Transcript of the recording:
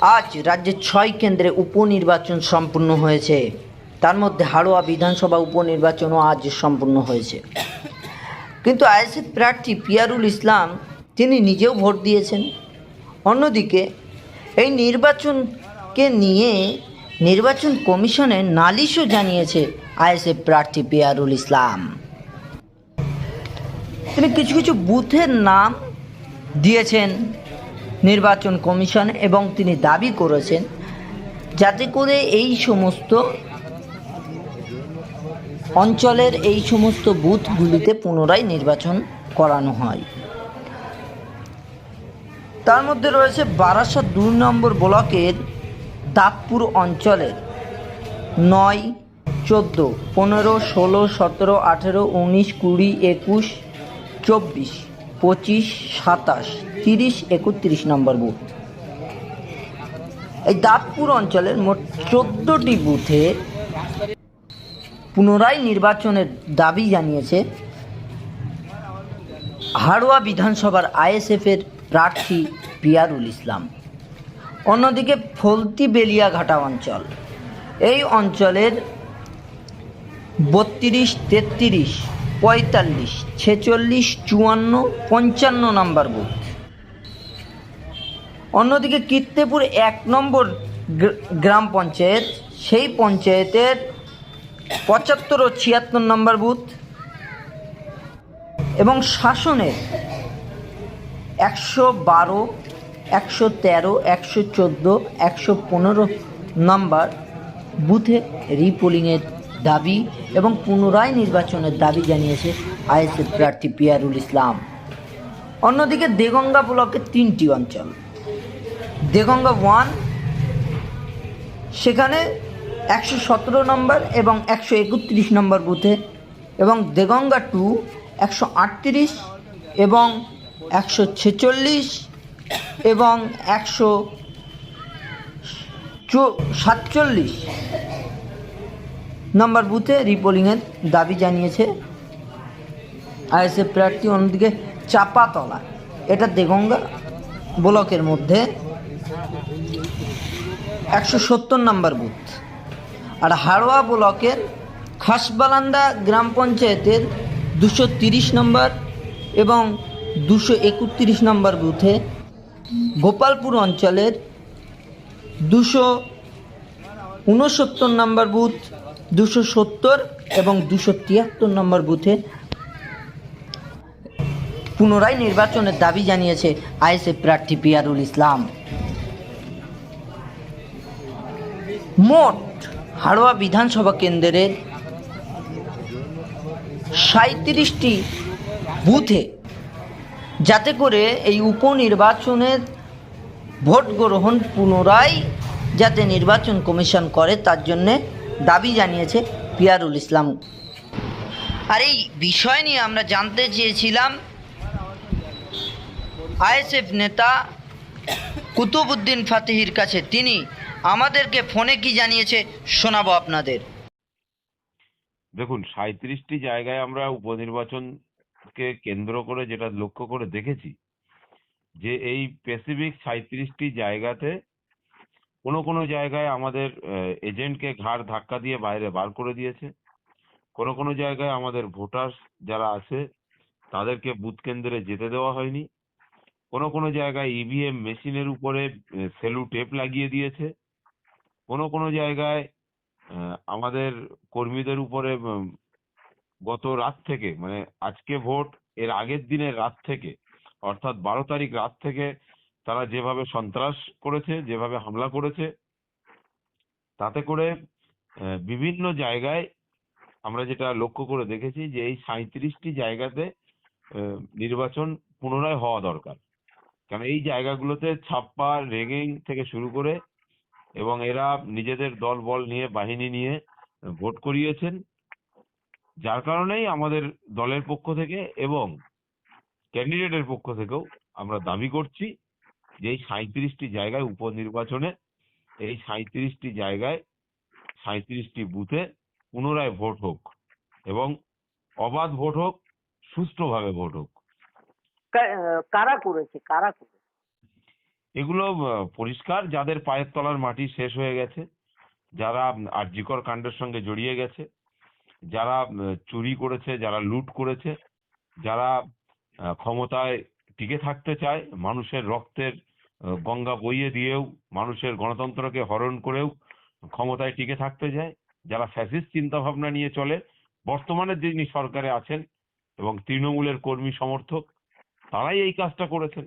আজ রাজ্যের ছয় কেন্দ্রে উপনির্বাচন সম্পূর্ণ হয়েছে। তার মধ্যে হাড়োয়া বিধানসভা উপনির্বাচনও আজ সম্পূর্ণ হয়েছে। কিন্তু আইএসএফ প্রার্থী পিয়ারুল ইসলাম, তিনি নিজেও ভোট দিয়েছেন। অন্যদিকে, এই নির্বাচনকে নিয়ে নির্বাচন কমিশনে নালিশও জানিয়েছে আইএসএফ প্রার্থী পিয়ারুল ইসলাম। তিনি কিছু কিছু বুথের নাম দিয়েছেন। নির্বাচন কমিশন এবং তিনি দাবি করেছেন যাতে করে এই সমস্ত অঞ্চলের এই সমস্ত বুথগুলিতে পুনরায় নির্বাচন করানো হয়। তার মধ্যে রয়েছে বারাসাত দুই নম্বর ব্লকের দাবপুর অঞ্চলের নয়, চোদ্দ, পনেরো, ষোলো, সতেরো, আঠেরো, উনিশ, কুড়ি, একুশ, চব্বিশ, পঁচিশ, সাতাশ তিরিশ, একত্রিশ নম্বর বুথ। এই দাঁতপুর অঞ্চলের মোট চোদ্দোটি বুথে পুনরায় নির্বাচনের দাবি জানিয়েছে হাড়োয়া বিধানসভার আইএসএফের প্রার্থী পিয়ারুল ইসলাম। অন্যদিকে ফলতি বেলিয়াঘাটা অঞ্চল, এই অঞ্চলের বত্রিশ, তেত্রিশ, পঁয়তাল্লিশ, ছেচল্লিশ, চুয়ান্ন, পঞ্চান্ন নম্বর বুথ। অন্যদিকে কীর্তেপুর এক নম্বর গ্রাম পঞ্চায়েত, সেই পঞ্চায়েতের পঁচাত্তর ও ছিয়াত্তর নম্বর বুথ এবং শাসনের একশো বারো, একশো তেরো, একশো চোদ্দ, একশো পনেরো নম্বর বুথে রিপোলিংয়ের দাবি এবং পুনরায় নির্বাচনের দাবি জানিয়েছে আইএসএফ প্রার্থী পিয়ারুল ইসলাম। অন্যদিকে দেগঙ্গা ব্লকের তিনটি অঞ্চল। দেগঙ্গা ওয়ান, সেখানে একশো সতেরো নম্বর এবং একশো একত্রিশ নম্বর বুথে এবং দেগঙ্গা টু একশো আটত্রিশ এবং একশো ছেচল্লিশ এবং একশো সাতচল্লিশ নম্বর বুথে রিপোলিংয়ের দাবি জানিয়েছে আইএসএফ প্রার্থী অন্যদিকে চাপাতলা। এটা দেগঙ্গা ব্লকের মধ্যে একশো সত্তর নম্বর বুথ। আর হাড়োয়া ব্লকের খাসবালান্দা গ্রাম পঞ্চায়েতের দুশো তিরিশ নম্বর এবং দুশো একত্রিশ নম্বর বুথে গোপালপুর অঞ্চলের দুশো উনসত্তর নম্বর বুথ, দুশো সত্তর এবং দুশো তিয়াত্তর নম্বর বুথে পুনরায় নির্বাচনের দাবি জানিয়েছে আইএসএফ প্রার্থী পিয়ারুল ইসলাম। মোট হাড়োয়া বিধানসভা কেন্দ্রের সাঁত্রিশটি বুথে যাতে করে এই উপনির্বাচনের ভোট গ্রহণ পুনরায় যাতে নির্বাচন কমিশন করে, তার জন্যে দাবি জানিয়েছে পিয়ারুল ইসলাম। আর এই বিষয় নিয়ে আমরা জানতে চেয়েছিলাম, আইএসএফ নেতা কুতুবুদ্দিন ফাতেহির কাছে। তিনি আমাদেরকে ফোনে কি জানিয়েছে শোনাবো আপনাদের। দেখুন সাঁত্রিশটি জায়গায় আমরা উপনির্বাচনকে কেন্দ্র করে যেটা লক্ষ্য করে দেখেছি, যে এই স্পেসিফিক সাঁত্রিশটি জায়গাতে কোনো কোনো জায়গায় আমাদের এজেন্টকে ঘাড় ধাক্কা দিয়ে বাইরে বার করে দিয়েছে। কোনো কোনো জায়গায় আমাদের ভোটার যারা আছে, তাদেরকে বুথ কেন্দ্রে যেতে দেওয়া হয়নি। কোনো কোনো জায়গায় ইভিএম মেশিনের উপরে সেলু টেপ লাগিয়ে দিয়েছে। কোনো কোনো জায়গায় আমাদের কর্মীদের উপরে গত রাত থেকে মানে আজকে ভোট, এর আগের দিনের রাত থেকে, অর্থাৎ বারো তারিখ রাত থেকে তারা যেভাবে সন্ত্রাস করেছে, যেভাবে হামলা করেছে, তাতে করে বিভিন্ন জায়গায় আমরা যেটা লক্ষ্য করে দেখেছি যে এই সাঁত্রিশটি জায়গাতে নির্বাচন পুনরায় হওয়া দরকার। কারণ এই জায়গাগুলোতে ছাপ্পা, রেগিং থেকে শুরু করে এবং এরা নিজেদের দল বল নিয়ে, বাহিনী নিয়ে ভোট করিয়েছেন। যার কারণেই আমাদের দলের পক্ষ থেকে এবং ক্যান্ডিডেটের পক্ষ থেকেও আমরা দাবি করছি যে এই সাঁত্রিশটি জায়গায় উপনির্বাচনে, এই সাঁত্রিশটি জায়গায় সাঁত্রিশটি বুথে পুনরায় ভোট হোক এবং অবাধ ভোট হোক, সুষ্ঠুভাবে ভোট হোক। কারা করেছে? কারা করেছে? এগুলো পরিষ্কার। যাদের পায়ের তলার মাটি শেষ হয়ে গেছে, যারা আরজিকর কাণ্ডের সঙ্গে জড়িয়ে গেছে, যারা চুরি করেছে, যারা লুট করেছে, যারা ক্ষমতায় টিকে থাকতে চায়, মানুষের রক্তের গঙ্গা বইয়ে দিয়েও, মানুষের গণতন্ত্রকে হরণ করেও ক্ষমতায় টিকে থাকতে চায়, যারা ফ্যাসিস্ট চিন্তা ভাবনা নিয়ে চলে, বর্তমানে যিনি সরকারে আছেন এবং তৃণমূলের কর্মী সমর্থক, তারাই এই কাজটা করেছেন।